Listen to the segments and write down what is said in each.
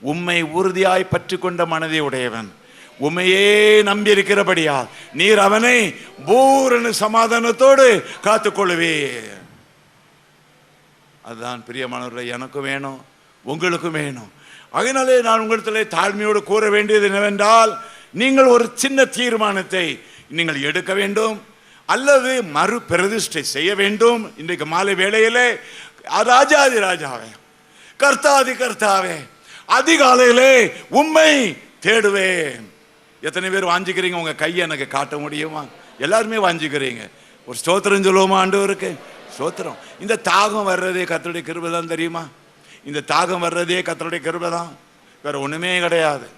உம்மை உறுதியாய் பற்றி கொண்ட மனதை உடையவன். உம்மையே நம்பியிருக்கிறபடியால் நீர் அவனை பூரண சமாதானத்தோடு காத்துக்கொள்ளுவே அதுதான் பிரியமானவர்கள் எனக்கும் வேணும் உங்களுக்கும் வேணும். அதனாலே நான் உங்களிடத்திலே தாழ்மையோடு கூற வேண்டியது என்னவென்றால் நீங்கள் ஒரு சின்ன தீர்மானத்தை நீங்கள் எடுக்க வேண்டும் அல்லது மறு பிரதிஷ்டை செய்ய வேண்டும். இன்றைக்கு மாலை வேளையிலே ராஜாதி ராஜாவே கர்த்தாதி கர்த்தாவே அதிகாலையிலே உண்மை தேடுவேன். எத்தனை பேர் வாஞ்சிக்கிறீங்க? உங்க கையை எனக்கு காட்ட முடியுமா? எல்லாருமே வாஞ்சிக்கிறீங்க. ஒரு ஸ்தோத்திரம் சொல்லுவோமா ஆண்டவருக்கு? ஸ்தோத்திரம். இந்த தாகம் வர்றதே கத்தருடைய கிருபை தான் தெரியுமா? இந்த தாகம் வர்றதே கத்தருடைய கிருபை தான். வேற ஒண்ணுமே கிடையாது.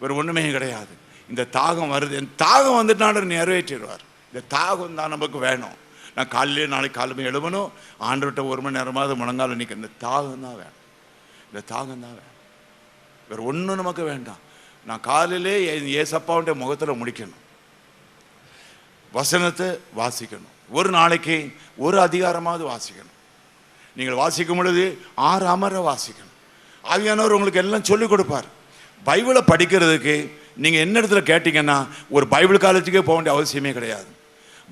வேற ஒண்ணுமே கிடையாது. இந்த தாகம் வருது. என் தாகம் வந்துட்டு நிறைவேற்றிடுவார். இந்த தாகம் தான் நமக்கு வேணும். நான் காலையிலே நாளைக்கு காலையில் ஆண்டு விட்ட ஒரு மணி நேரமாவது முழங்கால நிற்க இந்த தாகம் தான் வேணும். இந்த தாகம் தான் வேணும். வேற ஒன்றும் நமக்கு வேண்டாம். நான் காலையிலே என் ஏசப்பாவுடைய முகத்தில் முடிக்கணும். வசனத்தை வாசிக்கணும். ஒரு நாளைக்கு ஒரு அதிகாரமாவது வாசிக்கணும். நீங்கள் வாசிக்கும் பொழுது ஆறு அமர வாசிக்கணும். ஆவியானவர் உங்களுக்கு எல்லாம் சொல்லிக் கொடுப்பார். பைபிளை படிக்கிறதுக்கு நீங்கள் என்ன இடத்துல கேட்டிங்கன்னா ஒரு பைபிள் காலேஜுக்கே போக வேண்டிய அவசியமே கிடையாது.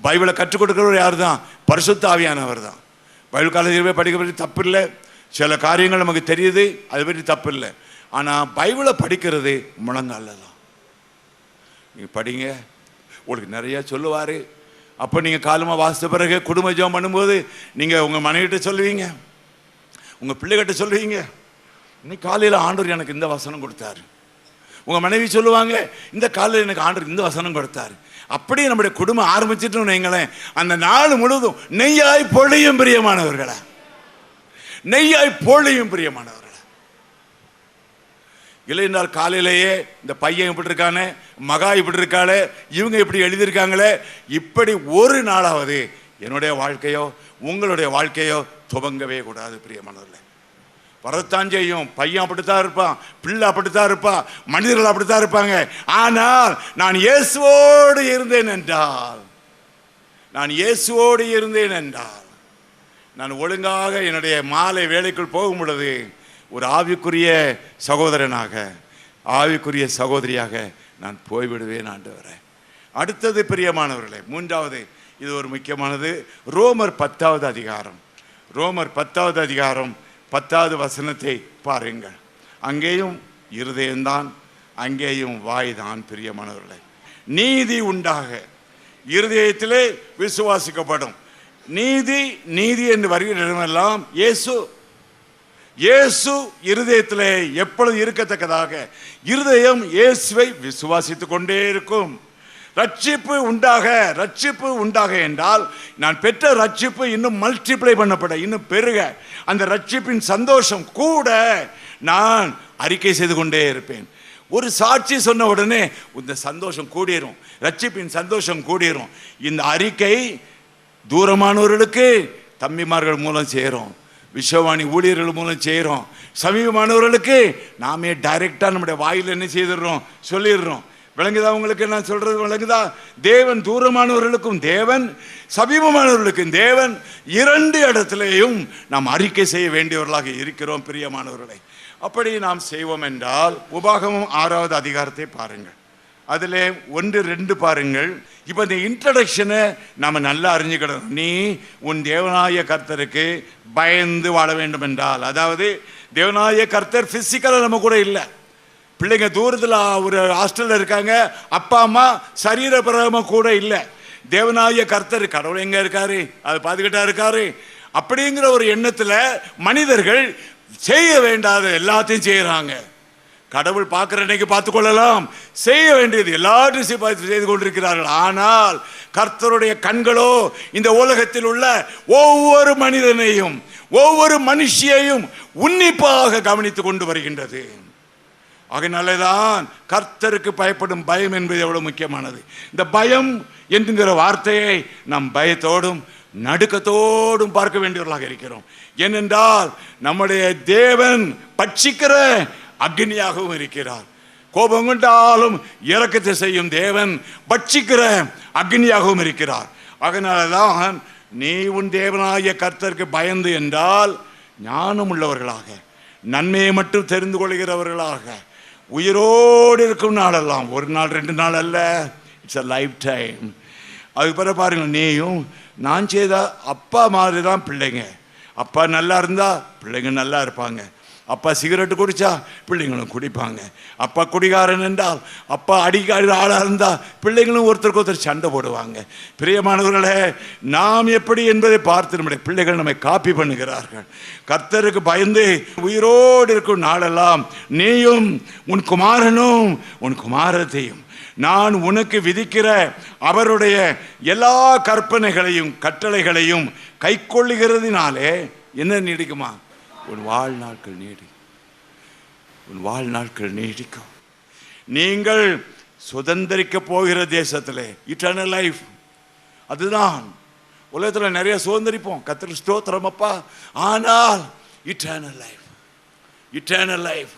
பைபிளை கற்றுக் கொடுக்குறவர் யார் தான் பரிசுத்த ஆவியானவர் தான். பைபிள் காலேஜில் போய் படிக்க பற்றி தப்பு இல்லை. சில காரியங்கள் நமக்கு தெரியுது அது பற்றி தப்பு இல்லை. ஆனால் பைபிளை படிக்கிறது முழங்கால தான் நீங்கள் படிங்க. உங்களுக்கு நிறைய சொல்லுவார். அப்போ நீங்கள் காலமாக வாசித்த பிறகு குடும்ப ஜோம் பண்ணும்போது நீங்கள் உங்கள் மனைவிட்ட சொல்லுவீங்க. உங்கள் பிள்ளைகிட்ட சொல்லுவீங்க. இன்னைக்கு காலையில் ஆண்டவர் எனக்கு இந்த வசனம் கொடுத்தாரு. உங்கள் மனைவி சொல்லுவாங்க இந்த காலையில் எனக்கு ஆண்டவர் இந்த வசனம் கொடுத்தாரு. அப்படியே நம்முடைய குடும்பம் ஆரம்பிச்சிட்டோம் வைங்களேன். அந்த நாள் முழுவதும் நெய்யாய் பொழியும் பிரியமானவர்களா. நெய்யாய் பொழியும் பிரியமானவர் இல்லைன்றால் காலையிலேயே இந்த பையன் இப்படி இருக்கானே மகா இப்படி இருக்காளே இவங்க இப்படி எழுதியிருக்காங்களே இப்படி ஒரு நாளாவது என்னுடைய வாழ்க்கையோ உங்களுடைய வாழ்க்கையோ துவங்கவே கூடாது பிரியமானவர்களே வரத்தான் செய்யும் பையன் அப்படித்தான் இருப்பான் பிள்ளை அப்படித்தான் இருப்பான் மனிதர்கள் அப்படித்தான் இருப்பாங்க. ஆனால் நான் இயேசுவோடு இருந்தேன் என்றால் நான் இயேசுவோடு இருந்தேன் என்றால் நான் ஒழுங்காக என்னுடைய மாலை வேலைக்குள் போகும் பொழுது ஒரு ஆவிக்குரிய சகோதரனாக ஆவிக்குரிய சகோதரியாக நான் போய்விடுவேன் ஆண்டவரே. அடுத்தது பிரியமானவர்களே மூன்றாவது இது ஒரு முக்கியமானது ரோமர் பத்தாவது அதிகாரம். ரோமர் பத்தாவது அதிகாரம் பத்தாவது வசனத்தை பாருங்கள். அங்கேயும் இருதயம்தான் அங்கேயும் வாய் தான் பிரியமானவர்களே. நீதி உண்டாக இருதயத்திலே விசுவாசிக்கப்படும். நீதி நீதி என்று வருகிற இடமெல்லாம் இயேசு இயேசு இருதயத்திலே எப்பொழுது இருக்கத்தக்கதாக இருதயம் இயேசுவை விசுவாசித்துக் கொண்டே இருக்கும். ரட்சிப்பு உண்டாக ரட்சிப்பு உண்டாக என்றால் நான் பெற்ற ரட்சிப்பு இன்னும் மல்டிப்ளை பண்ணப்பட இன்னும் பெருக. அந்த ரட்சிப்பின் சந்தோஷம் கூட நான் அறிக்கை செய்து கொண்டே இருப்பேன். ஒரு சாட்சி சொன்ன உடனே இந்த சந்தோஷம் கூடிரும். ரட்சிப்பின் சந்தோஷம் கூடிரும். இந்த அறிக்கை தூரமானவர்களுக்கு தம்பிமார்கள் மூலம் சேரும். விஸ்வவாணி ஊழியர்கள் மூலம் செய்கிறோம் சமீபமானவர்களுக்கு நாமே டைரெக்டாக நம்முடைய வாயில் என்ன செய்திடுறோம் சொல்லிடுறோம். விளங்குதா உங்களுக்கு? நான் சொல்றது விளங்குதா? தேவன் தூரமானவர்களுக்கும் தேவன் சமீபமானவர்களுக்கும் தேவன் இரண்டு இடத்திலேயும் நாம் அறிக்கை செய்ய வேண்டியவர்களாக இருக்கிறோம் பிரியமானவர்களை. அப்படி நாம் செய்வோம் என்றால் உபாகமும் ஆறாவது அதிகாரத்தை பாருங்கள். அதில் ஒன்று ரெண்டு பாருங்கள். இப்போ இந்த இன்ட்ரடக்ஷனை நம்ம நல்லா அறிஞ்சுக்கிடணும். நீ உன் தேவநாய கர்த்தருக்கு பயந்து வாழ வேண்டும் என்றால் அதாவது தேவநாய கர்த்தர் ஃபிசிக்கலாக நம்ம கூட இல்லை. பிள்ளைங்க தூரத்தில் ஒரு ஹாஸ்டலில் இருக்காங்க அப்பா அம்மா சரீரபிரகமாக கூட இல்லை. தேவநாய கர்த்தர் கடவுள் எங்கே இருக்காரு? அது பார்த்துக்கிட்டா இருக்காரு. அப்படிங்கிற ஒரு எண்ணத்தில் மனிதர்கள் செய்ய வேண்டாத எல்லாத்தையும் செய்கிறாங்க கடவுள் பார்க்கிற அன்னைக்கு பார்த்துக் கொள்ளலாம் செய்ய வேண்டியது எல்லாத்தையும் பார்த்து செய்து கொண்டிருக்கிறார்கள். ஆனால் கர்த்தருடைய கண்களோ இந்த உலகத்தில் உள்ள ஒவ்வொரு மனிதனையும் ஒவ்வொரு மனுஷியையும் உன்னிப்பாக கவனித்து கொண்டு வருகின்றது. அதனாலதான் கர்த்தருக்கு பயப்படும் பயம் என்பது எவ்வளவு முக்கியமானது. இந்த பயம் என்கிற வார்த்தையை நாம் பயத்தோடும் நடுக்கத்தோடும் பார்க்க வேண்டியவர்களாக இருக்கிறோம். ஏனென்றால் நம்முடைய தேவன் பட்சிக்கிற அக்னியாகவும் இருக்கிறார். கோபம் கொண்டாலும் இறக்கத்தை செய்யும் தேவன் பட்சிக்கிற அக்னியாகவும் இருக்கிறார். அதனாலதான் நீ உன் தேவனாகிய கர்த்தருக்கு பயந்து என்றால் ஞானம் உள்ளவர்களாக நன்மையை மட்டும் தெரிந்து கொள்கிறவர்களாக உயிரோடு இருக்கும் நாளெல்லாம் ஒரு நாள் ரெண்டு நாள் அல்ல இட்ஸ் அ லைஃப் டைம் அதுக்கு பிறகு பாருங்க நீயும் நான் செய்த அப்பா மாதிரி தான் பிள்ளைங்க. அப்பா நல்லா இருந்தால் பிள்ளைங்க நல்லா இருப்பாங்க. அப்பா சிகரெட்டு குடிச்சா பிள்ளைங்களும் குடிப்பாங்க. அப்பா குடிகாரன் என்றால் அப்பா அடிக்காத ஆளாக இருந்தால் பிள்ளைங்களும் ஒருத்தருக்கு ஒருத்தர் சண்டை போடுவாங்க. பிரியமானவர்களே நாம் எப்படி என்பதை பார்த்து நம்முடைய பிள்ளைகள் நம்மை காப்பி பண்ணுகிறார்கள். கர்த்தருக்கு பயந்து உயிரோடு இருக்கும் நாளெல்லாம் நீயும் உன் குமாரனும் உன் குமாரத்தையும் நான் உனக்கு விதிக்கிற அவருடைய எல்லா கற்பனைகளையும் கட்டளைகளையும் கைக்கொள்ளுகிறதுனாலே என்ன நீடிக்குமா? உன் வாழ்நாட்கள் நீடி. உன் வாழ்நாட்கள் நீடிக்கும். நீங்கள் சுதந்திரிக்க போகிற தேசத்தில் இட்டர்னல் லைஃப் அதுதான். உலகத்தில் நிறைய சுதந்திரிப்போம். கத்திர ஸ்தோத்திரம் அப்பா. ஆனால் இட்டர்னல் லைஃப் இட்டர்னல் லைஃப்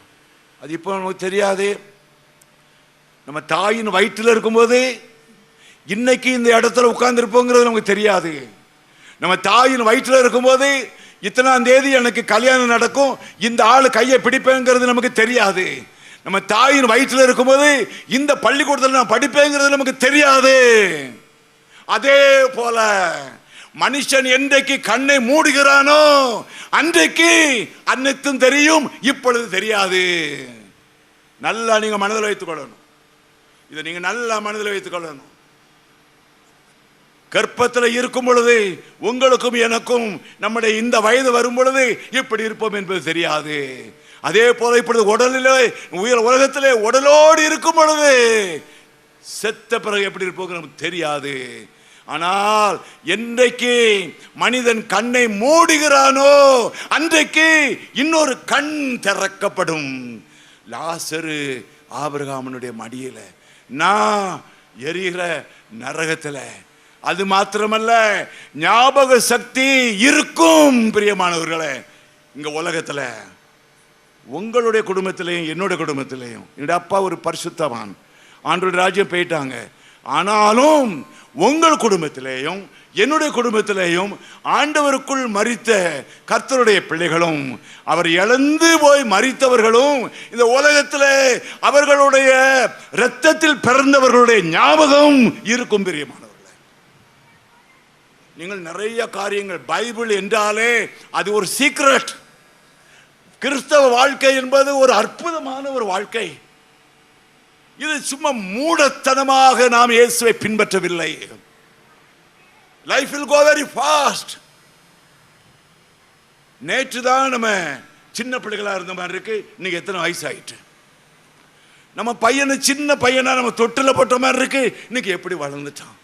அது இப்போ நமக்கு தெரியாது. நம்ம தாயின் வயிற்றில் இருக்கும்போது இன்னைக்கு இந்த இடத்துல உட்கார்ந்துருப்போங்கிறது நமக்கு தெரியாது. நம்ம தாயின் வயிற்றில் இருக்கும்போது இத்தனாம் தேதி எனக்கு கல்யாணம் நடக்கும். இந்த ஆள் கையை பிடிப்பேங்கிறது நமக்கு தெரியாது. நம்ம தாயின் வயிற்றில் இருக்கும்போது இந்த பள்ளிக்கூடத்தில் நான் படிப்பேங்கிறது நமக்கு தெரியாது. அதே போல மனுஷன் என்றைக்கு கண்ணை மூடுகிறானோ அன்றைக்கு அன்னைத்தும் தெரியும் இப்பொழுது தெரியாது. நல்லா நீங்க மனதில் வைத்துக் கொள்ளணும். இதை நீங்க நல்லா மனதில் வைத்துக் கொள்ளணும். கர்ப்பத்தில் இருக்கும் பொழுது உங்களுக்கும் எனக்கும் நம்முடைய இந்த வயது வரும் பொழுது இப்படி இருப்போம் என்பது தெரியாது. அதே போல இப்பொழுது உடலிலே உயர் உலகத்திலே உடலோடு இருக்கும் பொழுது செத்த பிறகு எப்படி இருப்போம் நமக்கு தெரியாது. ஆனால் என்றைக்கு மனிதன் கண்ணை மூடுகிறானோ அன்றைக்கு இன்னொரு கண் திறக்கப்படும். லாசரு ஆபிரகாமனுடைய மடியில நான் எரிகிற நரகத்தில் அது மாத்திரமல்ல ஞாபக சக்தி இருக்கும் பிரியமானவர்களே. இங்க உலகத்தில் உங்களுடைய குடும்பத்திலையும் என்னுடைய குடும்பத்திலையும் என்னுடைய அப்பா ஒரு பரிசுத்தவான். ஆண்டோட ராஜ்யம் போயிட்டாங்க. ஆனாலும் உங்கள் குடும்பத்திலேயும் என்னுடைய குடும்பத்திலேயும் ஆண்டவருக்குள் மறித்த கர்த்தருடைய பிள்ளைகளும் அவர் இழந்து போய் மறித்தவர்களும் இந்த உலகத்தில் அவர்களுடைய இரத்தத்தில் பிறந்தவர்களுடைய ஞாபகம் இருக்கும் பிரியமான நீங்கள் நிறைய காரியங்கள் பைபிள் என்றாலே அது ஒரு சீக்ரெட் கிறிஸ்தவ வாழ்க்கை என்பது ஒரு அற்புதமான ஒரு வாழ்க்கை. இது சும்மா மூடத்தனமாக நாம் இயேசுவை பின்பற்றவில்லை. Life will go very fast நேற்று தான் நம்ம சின்ன பிள்ளைகளாக இருந்த மாதிரி இருக்கு. இன்னைக்கு எத்தனை வயசு ஆயிட்டு நம்ம பையனை சின்ன பையனாக நம்ம தொட்டில் போட்ட மாதிரி இருக்கு. இன்னைக்கு எப்படி வளர்ந்துட்டான்?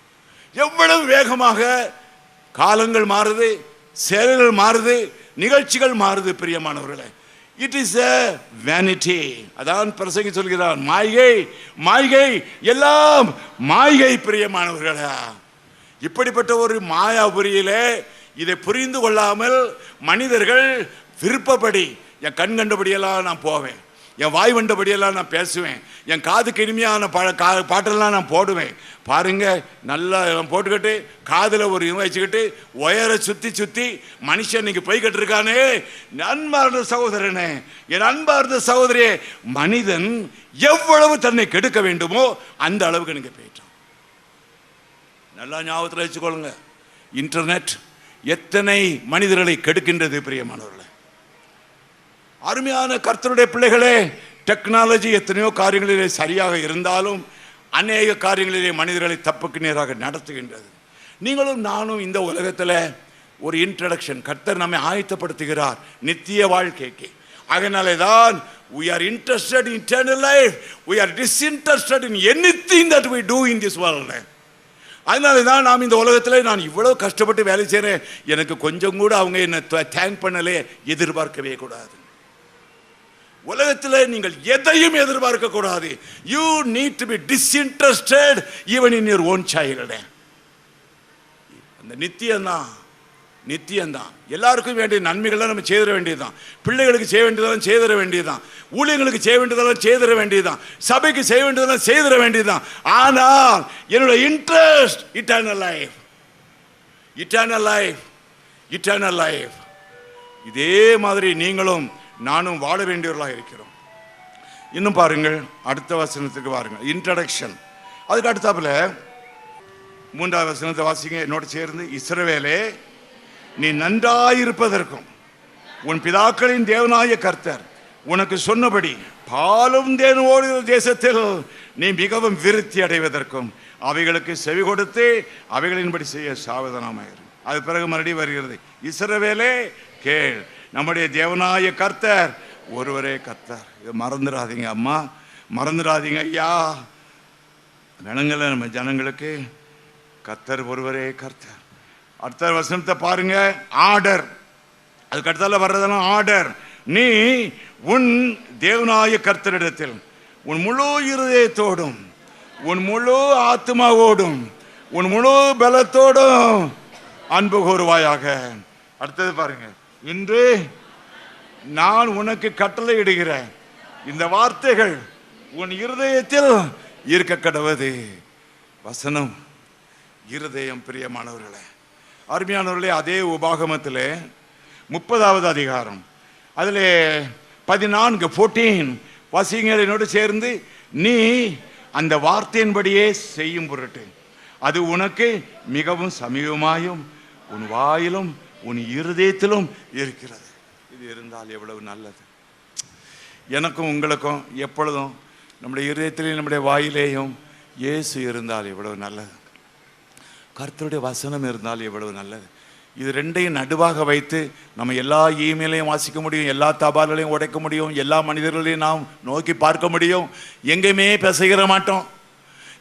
எவ்வளவு வேகமாக காலங்கள் மாறுது செயல்கள் மாறுது நிகழ்ச்சிகள் மாறுது பிரியமானவர்களே. இட் இஸ் எ வேனிட்டி அதான் பிரசங்கி சொல்கிறான் மாய்கை மாய்கை எல்லாம் மாய்கை பிரியமானவர்களா. இப்படிப்பட்ட ஒரு மாயாபுரியிலே இதை புரிந்து கொள்ளாமல் மனிதர்கள் விருப்பப்படி என் கண் கண்டபடியெல்லாம் நான் போவேன். என் வாய் வண்டபடியெல்லாம் நான் பேசுவேன். என் காதுக்கு இனிமையான பா கா- பாட்டெல்லாம் நான் போடுவேன். பாருங்க நல்லா போட்டுக்கிட்டு காதில் ஒரு இது வச்சுக்கிட்டு ஒயரை சுற்றி சுற்றி மனுஷன் இன்னைக்கு போய்கிட்டு இருக்கானே. அன்பார்ந்த சகோதரனே என் அன்பார்ந்த சகோதரியே மனிதன் எவ்வளவு தன்னை கெடுக்க வேண்டுமோ அந்த அளவுக்கு நீங்கள் போயிட்டான் நல்லா ஞாபகத்தில் வச்சுக்கொள்ளுங்க. இன்டர்நெட் எத்தனை மனிதர்களை கெடுக்கின்றது பிரியமானவர்களை. அருமையான கர்த்தருடைய பிள்ளைகளே டெக்னாலஜி எத்தனையோ காரியங்களிலே சரியாக இருந்தாலும் அநேக காரியங்களிலே மனிதர்களை தப்புக்கு நேராக நடத்துகின்றது. நீங்களும் நானும் இந்த உலகத்தில் ஒரு இன்ட்ரடக்ஷன் கர்த்தர் நம்மை ஆயத்தப்படுத்துகிறார் நித்திய வாழ்க்கைக்கு. அதனாலே தான் we are interested in eternal life we are disinterested in anything that we do in this world. அதனால தான் நாம் இந்த உலகத்தில் நான் இவ்வளோ கஷ்டப்பட்டு வேலை செய்கிறேன் எனக்கு கொஞ்சம் கூட அவங்க என்னை தேங்க் பண்ணலே எதிர்பார்க்கவே கூடாது. உலகத்தில் நீங்கள் எதையும் எதிர்பார்க்க கூடாது you need to be disinterested even in your own child அந்த நித்தியம்தான். நித்தியம்தான். எல்லாருக்கும் வேண்டிய நன்மைகளை நம்ம செய்திட வேண்டியதுதான். பிள்ளைகளுக்கு செய்ய வேண்டியதெல்லாம் செய்திட வேண்டியதுதான். ஊழியர்களுக்கு செய்ய வேண்டியதெல்லாம் செய்திட வேண்டியதுதான். சபைக்கு செய்ய வேண்டியதெல்லாம் செய்திட வேண்டியதுதான். ஆனால் என்னோட interest eternal life eternal life eternal life இதே மாதிரி நீங்களும் நானும் வாழ வேண்டியவர்களாக இருக்கிறோம். இன்னும் பாருங்கள் அடுத்த வசனத்துக்கு பாருங்கள் இன்ட்ரடக்ஷன் அதுக்கு அடுத்தாப்புல மூன்றாவது வசனத்தை வாசிங்க. என்னோட சேர்ந்து இஸ்ரவேலே நீ நன்றாயிருப்பதற்கும் உன் பிதாக்களின் தேவனாய கர்த்தர் உனக்கு சொன்னபடி பாலும் தேனும் தேசத்தில் நீ மிகவும் விருத்தி அடைவதற்கும் அவைகளுக்கு செவி கொடுத்து அவைகளின்படி செய்ய சாவதானமாயிரு. அது பிறகு மறுபடியும் வருகிறது இஸ்ரவேலே கேள் நம்முடைய தேவனாய கர்த்தர் ஒருவரே கர்த்தர். இதை மறந்துடாதீங்க அம்மா. மறந்துடாதீங்க ஐயா. ஜனங்கள நம்ம ஜனங்களுக்கு கர்த்தர் ஒருவரே கர்த்தர். அடுத்த வசனத்தை பாருங்க. ஆர்டர் அதுக்கடுத்தால வர்றதெல்லாம் ஆர்டர் நீ உன் தேவனாய கர்த்தரிடத்தில் உன் முழு இருதயத்தோடும் உன் முழு ஆத்மாவோடும் உன் முழு பலத்தோடும் அன்பு கூறுவாயாக. அடுத்தது பாருங்கள் இன்று நான் உனக்கு கட்டளை இடுகிறேன். இந்த வார்த்தைகள் உன் இருதயத்தில் இருக்க கடவுது வசனம். இருதயம் பிரியமானவர்களே அருமையானவர்களே அதே உபாகமத்தில் முப்பதாவது அதிகாரம். அதில் பதினான்கு ஃபோர்டீன் வசிங்களோடு சேர்ந்து நீ அந்த வார்த்தையின்படியே செய்யும் பொருட்டு அது உனக்கு மிகவும் சமீபமாயும் உன் வாயிலும் உன் இருதயத்திலும் இருக்கிறது. இது இருந்தால் எவ்வளவு நல்லது. எனக்கும் உங்களுக்கும் எப்பொழுதும் நம்முடைய இருதயத்திலேயும் நம்முடைய வாயிலேயும் இயேசு இருந்தால் எவ்வளவு நல்லது. கர்த்தருடைய வசனம் இருந்தால் எவ்வளவு நல்லது. இது ரெண்டையும் நடுவாக வைத்து நம்ம எல்லா இமெயிலையும் வாசிக்க முடியும் எல்லா தபால்களையும் உடைக்க முடியும் எல்லா மனிதர்களையும் நாம் நோக்கி பார்க்க முடியும். எங்கேயுமே பேசுகிற மாட்டோம்.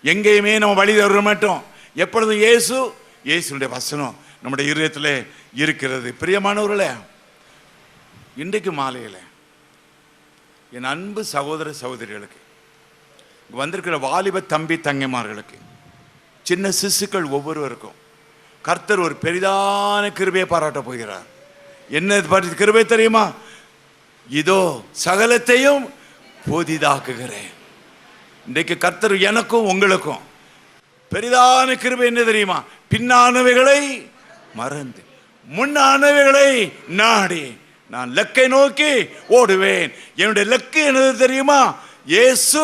எங்கேயுமே நம்ம வழி தர மாட்டோம். எப்பொழுதும் இயேசு இயேசுடைய வசனம். நம்முடைய இருதயத்தில் இருக்கிறது. பிரியமானவர்களே இன்றைக்கு மாலையில் என் அன்பு சகோதர சகோதரிகளுக்கு வந்திருக்கிற வாலிப தம்பி தங்கைமார்களுக்கு சின்ன சிசுக்கள் ஒவ்வொருவருக்கும் கர்த்தர் ஒரு பெரிதான கிருபையை பாராட்ட போகிறார். என்ன பாட்டு கிருபை தெரியுமா? இதோ சகலத்தையும் புதிதாக்குகிறேன். இன்றைக்கு கர்த்தர் எனக்கும் உங்களுக்கும் பெரிதான கிருபை என்ன தெரியுமா? பின்னானவைகளை மறந்து முன்னானவைகளை நாடி நான் லக்கை நோக்கி ஓடுவேன். என்னுடைய லக்கு என்னது தெரியுமா? இயேசு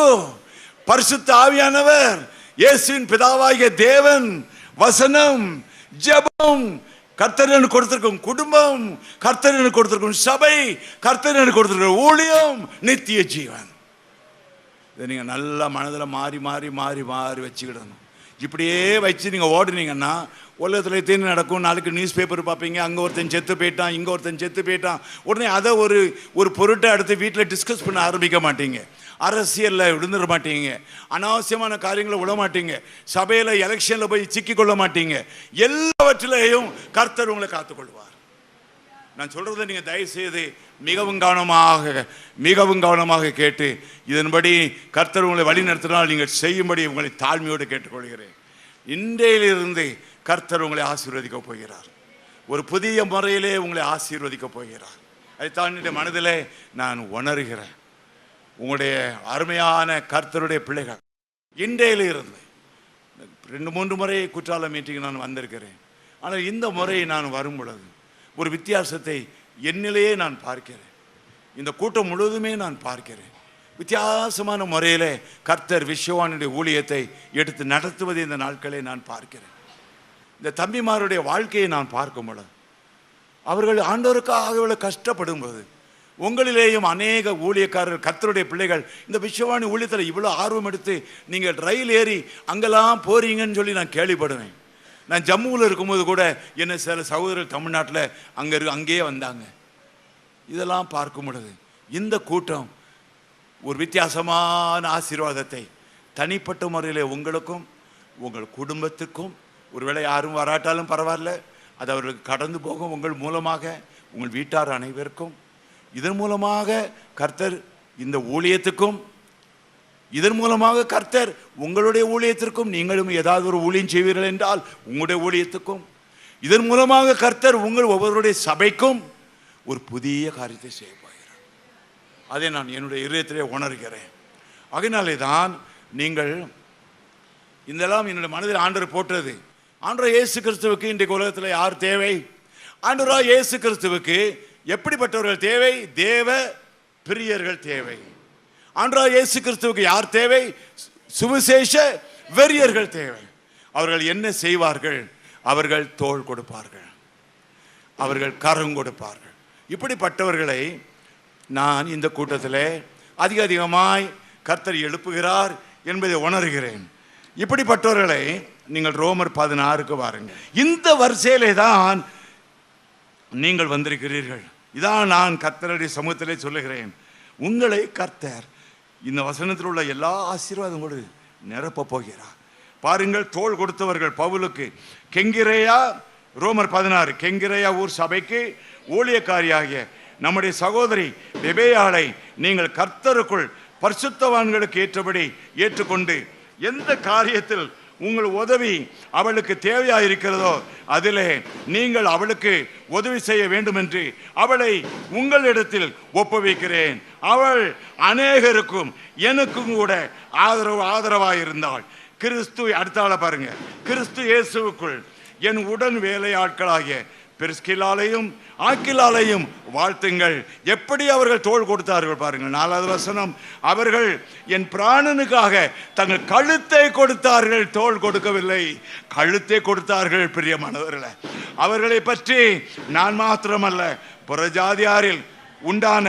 பரிசுத்த ஆவியானவர் இயேசுவின் பிதாவாகிய தேவன் வசனம் ஜெபம் கர்த்தர் எனக்கு கொடுத்திருக்கும் குடும்பம் கர்த்தர் எனக்கு கொடுத்திருக்கும் சபை கர்த்தர் எனக்கு கொடுத்திருக்கும் ஊழியம் நித்திய ஜீவன். இதை நீங்கள் நல்லா மனதில் மாறி மாறி மாறி மாறி வச்சுக்கிடணும். இப்படியே வச்சு நீங்கள் ஓடுனீங்கன்னா உலகத்தில் எத்தனை நடக்கும் நாளைக்கு நியூஸ் பேப்பர் பார்ப்பீங்க அங்கே ஒருத்தன் செத்து போயிட்டான் இங்கே ஒருத்தன் செத்து போயிட்டான். உடனே அதை ஒரு ஒரு பொருட்டை அடுத்து வீட்டில் டிஸ்கஸ் பண்ண ஆரம்பிக்க மாட்டீங்க. அரசியலில் விழுந்துட மாட்டீங்க. அனாவசியமான காரியங்களை விட மாட்டீங்க. சபையில் எலெக்ஷனில் போய் சிக்கிக்கொள்ள மாட்டீங்க. எல்லாவற்றிலேயும் கர்த்தர் உங்களை காத்துக்கொள்வார். நான் சொல்கிறத நீங்கள் தயவுசெய்து மிகவும் கவனமாக மிகவும் கவனமாக கேட்டு இதன்படி கர்த்தர் உங்களை வழி நடத்தினால் நீங்கள் செய்யும்படி உங்களை தாழ்மையோடு கேட்டுக்கொள்கிறேன். இன்றையிலிருந்து கர்த்தர் உங்களை ஆசீர்வதிக்க போகிறார். ஒரு புதிய முறையிலே உங்களை ஆசீர்வதிக்க போகிறார். அதைத்தான் என்னுடைய மனதிலே நான் உணர்கிறேன். உங்களுடைய அருமையான கர்த்தருடைய பிள்ளைகள் இன்றையிலிருந்து ரெண்டு மூன்று முறை குற்றாலம் மீட்டிங் நான் வந்திருக்கிறேன். ஆனால் இந்த முறை நான் வரும் பொழுது ஒரு வித்தியாசத்தை என்னிலேயே நான் பார்க்கிறேன். இந்த கூட்டம் முழுவதுமே நான் பார்க்கிறேன். வித்தியாசமான முறையிலே கர்த்தர் விஸ்வானுடைய ஊழியத்தை எடுத்து நடத்துவதை இந்த நாட்களை நான் பார்க்கிறேன். இந்த தம்பிமாருடைய வாழ்க்கையை நான் பார்க்கும் பொழுது அவர்கள் ஆண்டவருக்காக கஷ்டப்படும் கஷ்டப்படும்போது உங்களிலேயும் அநேக ஊழியக்காரர்கள் கத்தருடைய பிள்ளைகள் இந்த விஸ்வவாணி ஊழியத்தில் இவ்வளோ ஆர்வம் எடுத்து நீங்கள் ரயில் ஏறி அங்கெல்லாம் போறீங்கன்னு சொல்லி நான் கேள்விப்படுவேன் நான் ஜம்முவில் இருக்கும்போது கூட என்ன சில சகோதரர் தமிழ்நாட்டில் அங்கே இரு அங்கேயே வந்தாங்க. இதெல்லாம் பார்க்கும் பொழுது இந்த கூட்டம் ஒரு வித்தியாசமான ஆசீர்வாதத்தை தனிப்பட்ட முறையில் உங்களுக்கும் உங்கள் குடும்பத்துக்கும் ஒருவேளை யாரும் வராட்டாலும் பரவாயில்ல. அது அவர்களுக்கு கடந்து போகும் உங்கள் மூலமாக உங்கள் வீட்டார் அனைவருக்கும். இதன் மூலமாக கர்த்தர் இந்த ஊழியத்துக்கும் இதன் மூலமாக கர்த்தர் உங்களுடைய ஊழியத்திற்கும் நீங்களும் ஏதாவது ஒரு ஊழியம் செய்வீர்கள் என்றால் உங்களுடைய ஊழியத்துக்கும். இதன் மூலமாக கர்த்தர் உங்கள் ஒவ்வொருடைய சபைக்கும் ஒரு புதிய காரியத்தை செய்ய போகிறார். அதை நான் என்னுடைய இருதயத்திலே உணர்கிறேன். அதனாலே தான் நீங்கள் இதெல்லாம் என்னுடைய மனதில் ஆண்டர் போட்டது. ஆண்டவர் இயேசு கிறிஸ்துவுக்கு இன்றைக்கு உலகத்தில் யார் தேவை? ஆண்டவரா இயேசு கிறிஸ்துவுக்கு எப்படிப்பட்டவர்கள் தேவை? தேவ பிரியர்கள் தேவை. ஆண்டா இயேசு கிறிஸ்துவுக்கு யார் தேவை? சுவிசேஷ வெறியர்கள் தேவை. அவர்கள் என்ன செய்வார்கள்? அவர்கள் தோள் கொடுப்பார்கள். அவர்கள் கரம் கொடுப்பார்கள். இப்படிப்பட்டவர்களை நான் இந்த கூட்டத்தில் அதிக அதிகமாய் கர்த்தர் எழுப்புகிறார் என்பதை உணர்கிறேன். இப்படிப்பட்டவர்களை நீங்கள் ரோமர் பதினாறுக்கு வாருங்க. இந்த வரிசையிலே தான் நீங்கள் வந்திருக்கிறீர்கள். இதான் நான் கர்த்தருடைய சமூகத்திலே சொல்லுகிறேன். உங்களை கர்த்தர் இந்த வசனத்தில் உள்ள எல்லா ஆசீர்வாதங்களோடு நிரப்ப போகிறார். பாருங்கள் தோள் கொடுத்தவர்கள் பவுலுக்கு கெங்கிரேயா ரோமர் பதினாறு கெங்கிரேயா ஊர் சபைக்கு ஊழியக்காரியாகிய நம்முடைய சகோதரி விபேயாளை நீங்கள் கர்த்தருக்குள் பரிசுத்தவான்களுக்கு ஏற்றபடி ஏற்றுக்கொண்டு எந்த காரியத்தில் உங்கள் உதவி அவளுக்கு தேவையாக இருக்கிறதோ அதிலே நீங்கள் அவளுக்கு உதவி செய்ய வேண்டும் என்று அவளை உங்களிடத்தில் ஒப்புவிக்கிறேன். அவள் அநேகருக்கும் எனக்கும் கூட ஆதரவு ஆதரவாக இருந்தாள் கிறிஸ்து அடுத்தால பாருங்க. கிறிஸ்து இயேசுவுக்குள் என் உடன் வேலையாட்களாகிய பெருஸ்கிலாலையும் ஆக்கிலாலையும் வாழ்த்துங்கள். எப்படி அவர்கள் தோள் கொடுத்தார்கள் பாருங்கள். நாலாவது வசனம் அவர்கள் என் பிராணனுக்காக தங்கள் கழுத்தை கொடுத்தார்கள் தோள் கொடுக்கவில்லை. கழுத்தை கொடுத்தார்கள் பிரியமானவர்களே. அவர்களை பற்றி நான் மாத்திரமல்ல புறஜாதியாரில் உண்டான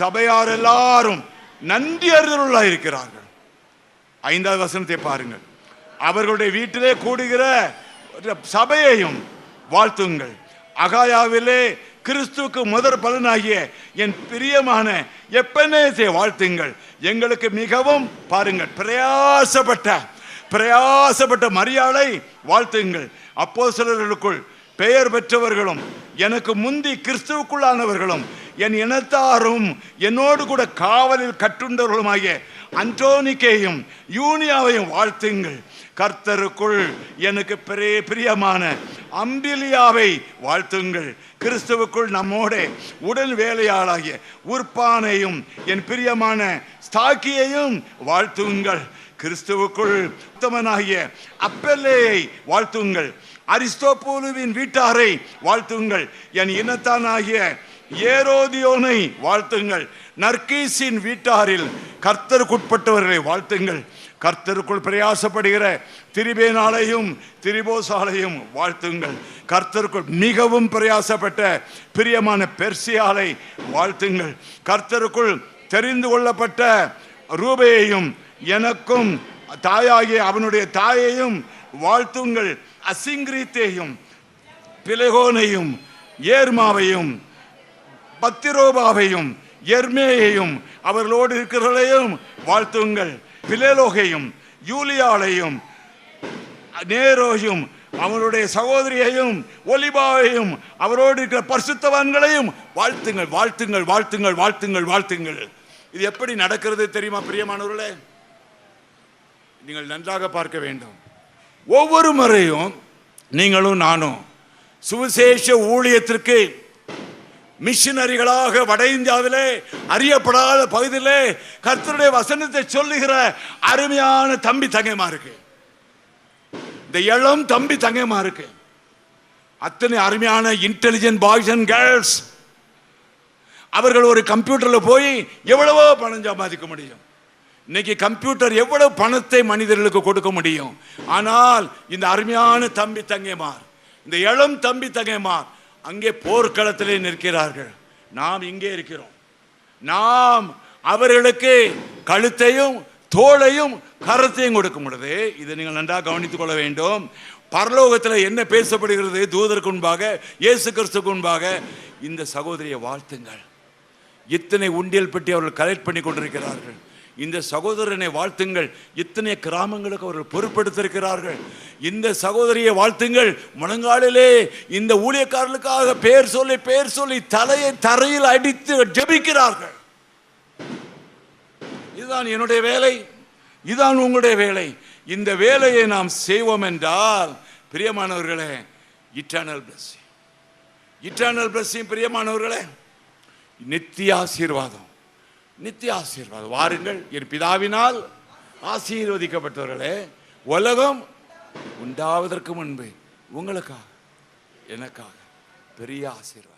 சபையார் எல்லாரும் நன்றி அறிதலுள்ளாக இருக்கிறார்கள். ஐந்தாவது வசனத்தை பாருங்கள். அவர்களுடைய வீட்டிலே கூடுகிற சபையையும் வாழ்த்துங்கள். அகாயாவிலே கிறிஸ்துவுக்கு முதற் பலனாகிய என் பிரியமான எப்பனேசை வாழ்த்துங்கள். எங்களுக்கு மிகவும் பாருங்கள் பிரயாசப்பட்ட பிரயாசப்பட்ட மரியாதை வாழ்த்துங்கள். அப்போ சிலர்களுக்குள் பெயர் பெற்றவர்களும் எனக்கு முந்தி கிறிஸ்துவுக்குள்ளானவர்களும் என் இனத்தாரும் என்னோடு கூட காவலில் கட்டுண்டவர்களுமாகிய அன்டோனிக்கையும் யூனியாவையும் வாழ்த்துங்கள். கர்த்தருக்குள் எனக்கு பெரிய பிரியமான அம்பிலியாவை வாழ்த்துங்கள். கிறிஸ்துவுக்குள் நம்மோட உடல் வேலையாளாகிய உற்பானையும் என் பிரியமான ஸ்தாக்கியையும் வாழ்த்துங்கள். கிறிஸ்துவுக்குள் உத்தமனாகிய அப்பெல்லையை வாழ்த்துங்கள். அரிஸ்தோபோலுவின் வீட்டாரை வாழ்த்துங்கள். என் இனத்தானாகிய ஏரோதியோனை வாழ்த்துங்கள். நர்கீஸின் வீட்டாரில் கர்த்தருக்குட்பட்டவர்களை வாழ்த்துங்கள். கர்த்தருக்குள் பிரயாசப்படுகிற திரிபேனாலையும் திரிபோசாலையும் வாழ்த்துங்கள். கர்த்தருக்குள் மிகவும் பிரயாசப்பட்ட பிரியமான பெர்சியாலை வாழ்த்துங்கள். கர்த்தருக்குள் தெரிந்து கொள்ளப்பட்ட ரூபையையும் எனக்கும் தாயாகிய அவனுடைய தாயையும் வாழ்த்துங்கள். அசிங்கிரித்தையும் பிலகோனையும் ஏர்மாவையும் பத்திரோபாவையும் எர்மேயையும் அவர்களோடு இருக்கிறவர்களையும் வாழ்த்துங்கள். பிலேலோகையும் யூலியாலையும் நேரோயும் அவருடைய சகோதரியையும் ஒலிபாவையும் அவரோடு இருக்கிற பரிசுத்தவான்களையும் வாழ்த்துங்கள் வாழ்த்துங்கள் வாழ்த்துங்கள் வாழ்த்துங்கள் வாழ்த்துங்கள். இது எப்படி நடக்கிறது தெரியுமா பிரியமானவர்களே? நீங்கள் நன்றாக பார்க்க வேண்டும். ஒவ்வொரு முறையும் நீங்களும் நானும் சுவிசேஷ ஊழியத்திற்கு மிஷினரிகளாக வட இந்தியாவிலே அறியப்படாத பகுதியிலே கர்த்தருடைய வசனத்தை சொல்லுகிற அருமையான தம்பி தங்கைமா இருக்கு இந்த இளம் தம்பி தங்கைமா இருக்கு அத்தனை அருமையான இன்டெலிஜென்ட் பாய்ஸ் அண்ட் கேர்ள்ஸ் அவர்கள் ஒரு கம்ப்யூட்டர்ல போய் எவ்வளவோ பணம் சம்பாதிக்க முடியும். இன்னைக்கு கம்ப்யூட்டர் எவ்வளவு பணத்தை மனிதர்களுக்கு கொடுக்க முடியும். ஆனால் இந்த அருமையான தம்பி தங்கைமார் இந்த இளம் தம்பி தங்கைமார் அங்கே போர்க்களத்திலே நிற்கிறார்கள். நாம் இங்கே இருக்கிறோம். நாம் அவர்களுக்கு கழுத்தையும் தோளையும் கரத்தையும் கொடுக்கும் பொழுது இதை நீங்கள் நன்றாக கவனித்துக் கொள்ள வேண்டும். பரலோகத்தில் என்ன பேசப்படுகிறது? தூதருக்கு முன்பாக இயேசு கிறிஸ்துக்கு முன்பாக இந்த சகோதரியை வாழ்த்துங்கள். இத்தனை உண்டியல் பெட்டி அவர்கள் கலெக்ட் பண்ணி கொண்டிருக்கிறார்கள். இந்த சகோதரனை வாழ்த்துங்கள். இத்தனை கிராமங்களுக்கு அவர்கள் பொறுப்பெடுத்திருக்கிறார்கள் இந்த சகோதரியை வாழ்த்துங்கள். முழங்காலிலே இந்த ஊழியக்காரர்களுக்காக பெயர் சொல்லி பெயர் சொல்லி தலையை தரையில் அடித்து ஜபிக்கிறார்கள். இதுதான் என்னுடைய வேலை. இதுதான் உங்களுடைய வேலை. இந்த வேலையை நாம் செய்வோம் என்றால் பிரியமானவர்களே இட்டர்னல் பிளஸிங் இட்டர்னல் பிளஸிங் பிரியமானவர்களே நித்திய ஆசீர்வாதம். நித்திய ஆசீர்வாதம் வாருங்கள் என் பிதாவினால் ஆசீர்வதிக்கப்பட்டவர்களே உலகம் உண்டாவதற்கு முன்பு உங்களுக்காக எனக்காக பெரிய ஆசீர்வாதம்.